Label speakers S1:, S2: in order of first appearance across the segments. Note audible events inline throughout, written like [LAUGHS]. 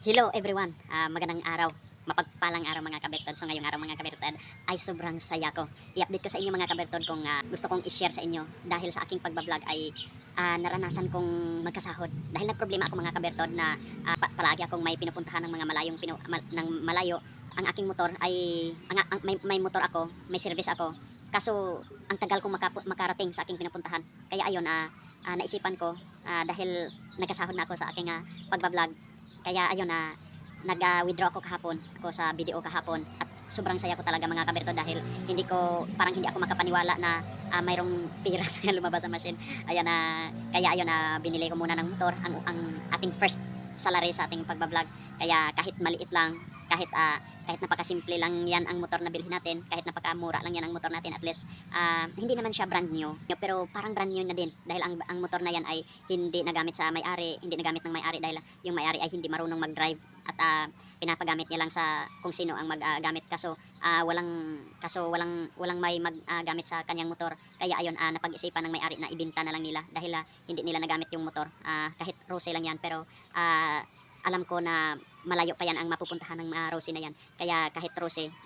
S1: Hello everyone, Ah, magandang araw. Mapagpalang araw mga kabertod. So ngayong araw mga kabertod ay sobrang saya ko. I-update ko sa inyo mga kabertod kung ah, gusto kong i-share sa inyo dahil sa aking pagbablog ay ah, naranasan kong magkasahod. Dahil nagproblema ako mga kabertod na pa- palagi akong may pinupuntahan ng mga malayong pinu- mal- ng malayo. Ang aking motor ay ang, ang- may, may motor ako, may service ako. Kaso ang tagal kong makapu- makarating sa aking pinupuntahan. Kaya ayun, ah, ah, naisipan ko ah, dahil nagkasahod na ako sa aking ah, pagbablog kaya ayun na nag-withdraw ako kahapon ako sa video kahapon at sobrang saya ko talaga mga kaberto dahil hindi ko parang hindi ako makapaniwala na ah, mayroong pira [LAUGHS] na lumabas sa machine. Ayan na kaya ayun na binili ko muna ng motor ang ang ating first salary sa ating pagbablog. Kaya kahit maliit lang, kahit ah, kahit napakasimple lang yan ang motor na bilhin natin, kahit napakamura lang yan ang motor natin at least ah, hindi naman siya brand new, pero parang brand new na din dahil ang ang motor na yan ay hindi nagamit sa may-ari, hindi nagamit ng may-ari dahil yung may-ari ay hindi marunong mag-drive at ah, pinapagamit niya lang sa kung sino ang maggamit kaso ah, walang kaso walang walang may maggamit sa kanyang motor. Kaya ayun ah, napag-isipan ng may-ari na ibenta na lang nila dahil ah, hindi nila nagamit yung motor. Ah, kahit rose lang yan pero ah, alam ko na malayo pa yan ang mapupuntahan ng uh, Rosy na yan. Kaya kahit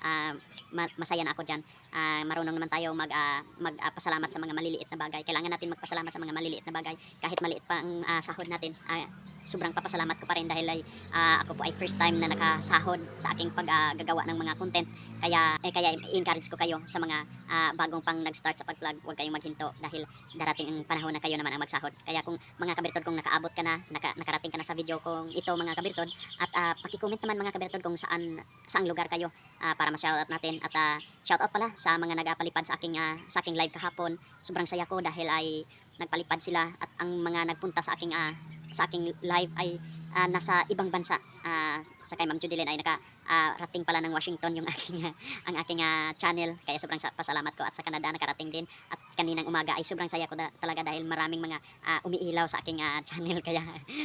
S1: ah, ma- masaya na ako dyan. Ah, marunong naman tayo mag, ah, magpasalamat sa mga maliliit na bagay. Kailangan natin magpasalamat sa mga maliliit na bagay. Kahit maliit pa ang ah, sahod natin, ah, sobrang papasalamat ko pa rin dahil ay, ah, ako po ay first time na nakasahod sa aking paggagawa ng mga content. Kaya, eh, kaya i-encourage ko kayo sa mga ah, bagong pang nag-start sa pag-vlog, huwag kayong maghinto dahil darating ang panahon na kayo naman ang magsahod. Kaya kung mga kabirtod, kung nakaabot ka na, naka, nakarating ka na sa video kong ito mga kabirtod, at ah, paki-comment naman mga kabirtod kung saan saang lugar kayo ah, para ma-shoutout natin at ah, shoutout pala sa mga nagapalipad sa aking ah, sa aking live kahapon. Sobrang saya ko dahil ay nagpalipad sila at ang mga nagpunta sa aking ah, sa aking live ay ah, nasa ibang bansa. Ah, sa kay Ma'am Judilyn ay naka ah, rating pala ng Washington yung [LAUGHS] aking ang aking ah, channel. Kaya sobrang sa- pasalamat ko at sa Canada nakarating din. At kaninang umaga ay sobrang saya ko da- talaga dahil maraming mga ah, umiilaw sa aking ah, channel. [LAUGHS] Kaya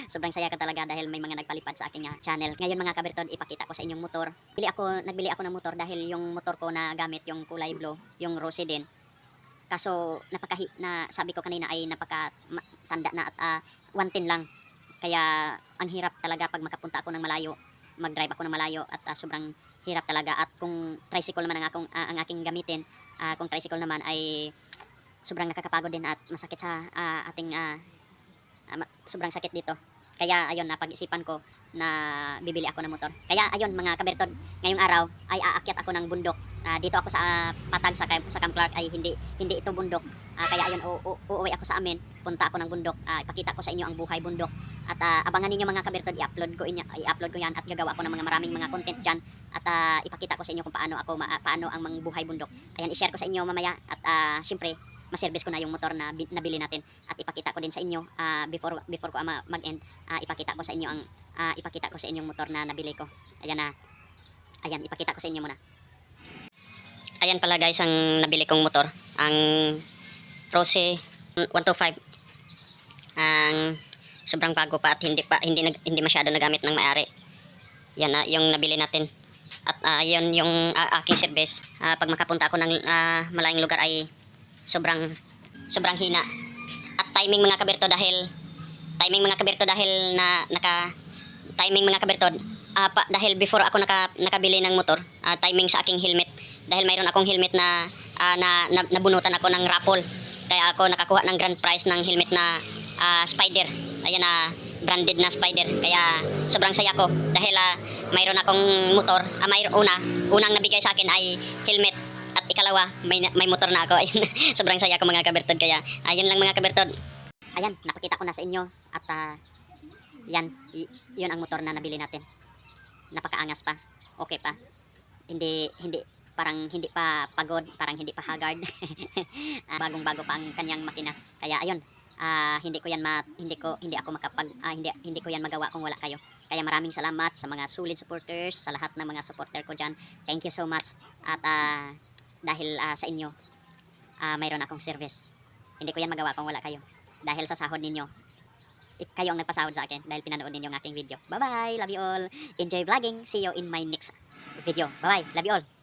S1: sobrang saya ko talaga dahil may mga nagpalipad sa aking ah, channel. Ngayon mga kabertod, ipakita ko sa inyong motor. Bili ako, nagbili ako ng motor dahil yung motor ko na gamit yung kulay blue, yung rosy din. Kaso napaka na sabi ko kanina ay napaka tanda na at ah, 110 lang. Kaya ang hirap talaga pag makapunta ako ng malayo, mag-drive ako ng malayo at ah, sobrang hirap talaga at kung tricycle naman ang akong ah, ang aking gamitin, ah, kung tricycle naman ay sobrang nakakapagod din at masakit sa ah, ating ah, ma- sobrang sakit dito. Kaya ayun napag-isipan ko na bibili ako ng motor. Kaya ayun mga kabertod, ngayong araw ay aakyat ako ng bundok. Ah, dito ako sa ah, Patag sa, sa Camp Clark ay hindi hindi ito bundok. Ah, kaya ayun uuwi ako sa amin, punta ako ng bundok. Ah, ipakita ko sa inyo ang buhay bundok. At ah, abangan ninyo mga kabertod, i-upload ko inya, i-upload ko 'yan at gagawa ko ng mga maraming mga content diyan. At ah, ipakita ko sa inyo kung paano ako ma- paano ang mga buhay bundok. Ayan, i-share ko sa inyo mamaya at ah, syempre ma-service ko na yung motor na bi- nabili natin at ipakita ko din sa inyo ah, before before ko mag-end ah, ipakita ko sa inyo ang ah, ipakita ko sa inyong motor na nabili ko. Ayan na. Ayan, ipakita ko sa inyo muna. Ayan pala guys ang nabili kong motor. Ang Rose 125. Ang sobrang bago pa at hindi pa hindi nag, hindi masyado nagamit ng may-ari. Yan na yung nabili natin. At ah, yun yung ah, aking service. Ah, pag makapunta ako ng ah, malayong lugar ay sobrang sobrang hina. At timing mga kaberto dahil timing mga kaberto dahil na naka timing mga kaberto ah, pa, dahil before ako naka, nakabili ng motor ah, timing sa aking helmet. Dahil mayroon akong helmet na, ah, na, na nabunutan ako ng raffle kaya ako nakakuha ng grand prize ng helmet na ah, spider. Ayan na branded na spider. Kaya sobrang saya ko dahil ah, mayroon akong motor. Ah, mayroon una unang nabigay sa akin ay helmet at ikalawa may may motor na ako. [LAUGHS] Ayun sobrang saya ko mga kabertod kaya ayun lang mga kabertod. Ayan napakita ko na sa inyo at ah, yan yun ang motor na nabili natin. Napakaangas pa okay pa. Hindi hindi parang hindi pa pagod parang hindi pa haggard. [LAUGHS] Bagong bago pa ang kanyang makina. Kaya ayun ah, hindi ko yan ma, hindi ko hindi ako makapag ah, hindi hindi ko yan magawa kung wala kayo. Kaya maraming salamat sa mga solid supporters sa lahat ng mga supporter ko diyan thank you so much. At ah, dahil ah, sa inyo ah, mayroon akong service hindi ko yan magawa kung wala kayo dahil sa sahod ninyo kayo ang nagpasahod sa akin dahil pinanood ninyo ang aking video. Bye-bye! Love you all! Enjoy vlogging! See you in my next video. Bye-bye! Love you all!